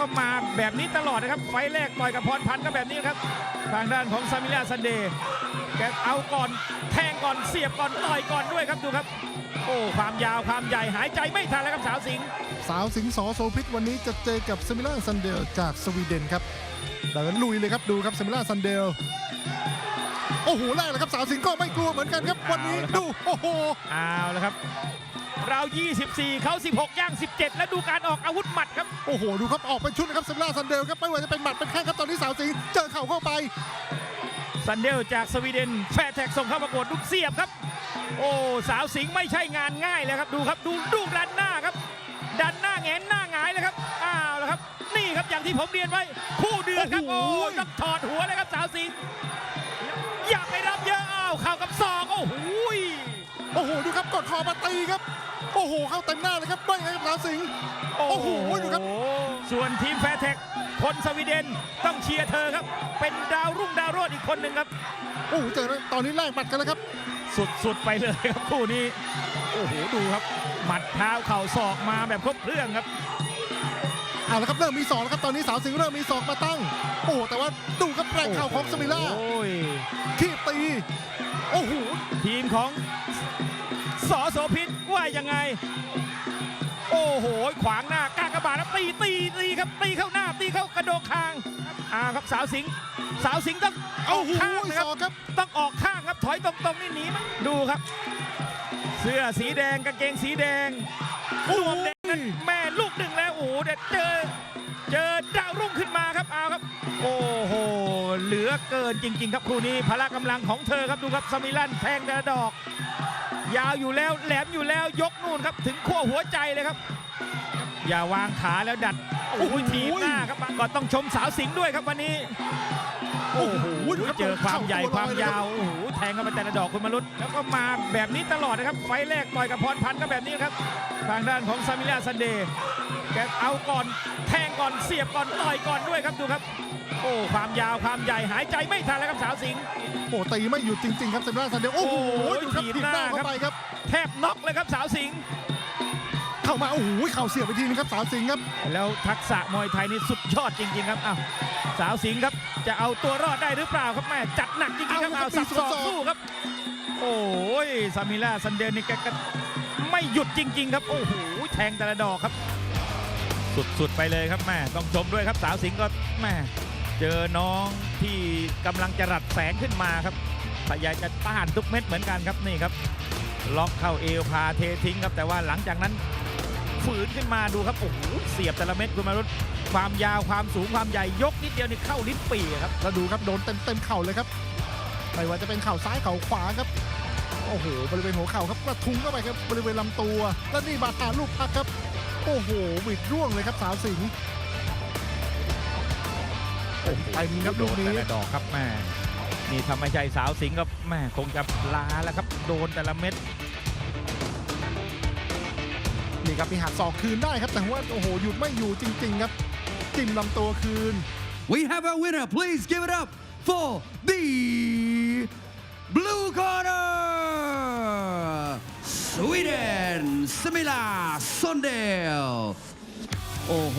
ก็มาแบบนี้ตลอดนะครับไฟแรกต่อยกับพรพันธ์ก็แบบนี้ครับทางด้านของซามิลาซันเดย์แกเอาก่อนแทงก่อนเสียบก่อนต่อยก่อนด้วยครับดูครับ โอ้ความยาวความใหญ่หายใจไม่ทันแล้วครับสาวสิงห์สาวสิงห์สอโซพิษวันนี้จะเจอกับซามิล่าซันเดลจากสวีเดนครับดังนั้นลุยเลยครับดูครับซามิล่าซันเดล โอ้โหแรกเลยครับสาวสิงห์ก็ไม่กลัวเหมือนกันครับวันนี้ดูโอ้โหเอาละครับ เรา 24 เขา 16 ย่าง 17 แล้วดูการออกอาวุธหมัดครับ โอ้โหดูครับออกเป็นชุดนะครับซามิล่าซันเดลครับไม่ว่าจะเป็นหมัดเป็นแข้งครับตอนนี้สาวสิงห์เจอเข่าเข้าไปซันเดลจากสวีเดนแฟร์แท็กส่งเข้าประกวดลูกเสียบครับ โอ้สาวสิงห์ไม่ใช่งานง่ายเลยครับดูครับดูดูดันหน้าครับ ดันหน้าแงนหน้าหงายเลยครับอ้าวแล้วครับ นี่ครับอย่างที่ผมเรียนไว้คู่เดือดครับโอ้โอ้โหต้องถอดหัวเลยครับสาวสิงห์ อกโอ้โหโอ้โหดูครับกดคอมาตีครับ โอ้โหเข้าเต็มหน้าเลยครับไม่ไงครับสาวสิงห์โอ้โหดูครับ ส่วนทีมแฟร์แท็กคนสวีเดนต้องเชียร์เธอครับ เป็นดาวรุ่งดาวโรดอีกคนหนึ่งครับ โอ้โหเจอแล้วตอนนี้แลกหมัดกันแล้วครับ สุดๆไปเลยครับคู่นี้ โอ้โหดูครับ หมัดเท้าเข่าศอกมาแบบครบเครื่องครับเอาละครับเริ่มมีศอกแล้วครับตอนนี้สาวสิงห์เริ่มมีศอกมาตั้ง โอ้โหแต่ว่าดูครับแรงเข่าของสมิล่าโอ้ยขีบตีโอ้โห ทีมของสอโสพิษว่ายังไง โอ้โห ขวางหน้ากากบาทแล้วตีตีตีครับตีเข้าหน้าตีเข้ากระโดงคางอ่าครับสาวสิงห์สาวสิงห์ต้องอโอ้อกโหข้างนะคศรับอกครับต้องออกข้างครับถอยตรงๆนี่หนีมั้ยดูครับ เสื้อสีแดงกางเกงสีแดงรวมแดงนั้นแม่ลูกหนึ่งแล้วโอ้โหเด็ดเจอ เจอดาวรุ่งขึ้นมาครับเอาครับ โอ้โห เหลือเกินจริง ๆ ครับคู่นี้พละกำลังของเธอครับดูครับสมิลันแทงแต่ละดอก ยาวอยู่แล้วแหลมอยู่แล้วยกนู่นครับถึงขั้วหัวใจเลยครับ อย่าวางขาแล้วดัดโอ้โหทีบหน้าครับก็ต้องชมสาวสิงห์ด้วยครับวันนี้ โอ้โหดูครับเจอความใหญ่เข้าตัวความลอยเลยครับยาวโอ้โหแทงเข้าไปแต่ละดอกคุณมรุษแล้วก็มาแบบนี้ตลอดนะครับ ไฟล์แรกต่อยกับพรพันธ์ก็แบบนี้ครับทางด้านของซามิลาซันเดย์แกเอาก่อนแทงก่อนเสียบก่อนต่อยก่อนด้วยครับดูครับ โอ้ความยาวความใหญ่หายใจไม่ทันแล้วครับสาวสิงห์โอ้โหตีไม่หยุดจริงๆครับซามิล่าซันเดลโอ้โหโอ้โหดูครับถีบถีบหน้าหน้าครับเข้าไปครับ แทบน็อกเลยครับสาวสิงห์เข้า มาโอ้โหเข่าเสียบไปทีนึงครับสาวสิงห์ครับ แล้วทักษะมวยไทยนี่สุดยอดจริง ๆ ครับอ้าวสาวสิงห์ครับ จะเอาตัวรอดได้หรือเปล่าครับแม่จัดหนักจริงๆครับเอาเอาครับสับมีศสวนศอกอกสู้ครับ โอ้ยซามิล่าซันเดนนี่แกก็ไม่หยุดจริง ๆ ครับโอ้โหแทงแต่ละดอกครับ สุดๆไปเลยครับแม่ต้องชมด้วยครับสาวสิงห์ก็แม่เจอน้องที่กำลังจะรัดแสงขึ้นมาครับพยายามจะต้านทุกเม็ดเหมือนกันครับนี่ครับล็อกเข้าเอวพาเททิ้งครับแต่ว่าหลังจากนั้น ฝืนขึ้นมาดูครับโอ้โหเสียบแต่ละเม็ดคุณมารุตความยาวความสูงความใหญ่ยกนิดเดียวนี่เข้าลิ้นปี่ครับแล้วดูครับโดนเต็มเต็มๆเข่าเลยครับไม่ว่าจะเป็นเข่าซ้ายเข่าขวาครับโอ้โหบริเวณหัวเข่าครับกระทุ้งเข้าไปครับบริเวณลำตัว แล้วนี่บาดตาลูกพักครับ โอ้โหหวิดร่วงเลยครับสาวสิงห์เต็มครับโดลูกนแต่นี้ละดอกครับแม่นี่ทำไม่ใช่สาวสิงห์ก็แม่คงจะลาแล้วครับโดนแต่ละเม็ด ครับมีหักศอกคืนได้ครับแต่ว่าโอ้โหหยุดไม่อยู่จริง ๆ ครับจิ้มลำตัวคืน We have a winner. Please give it up for the blue corner, Sweden, Smila Sundell. โอ้โห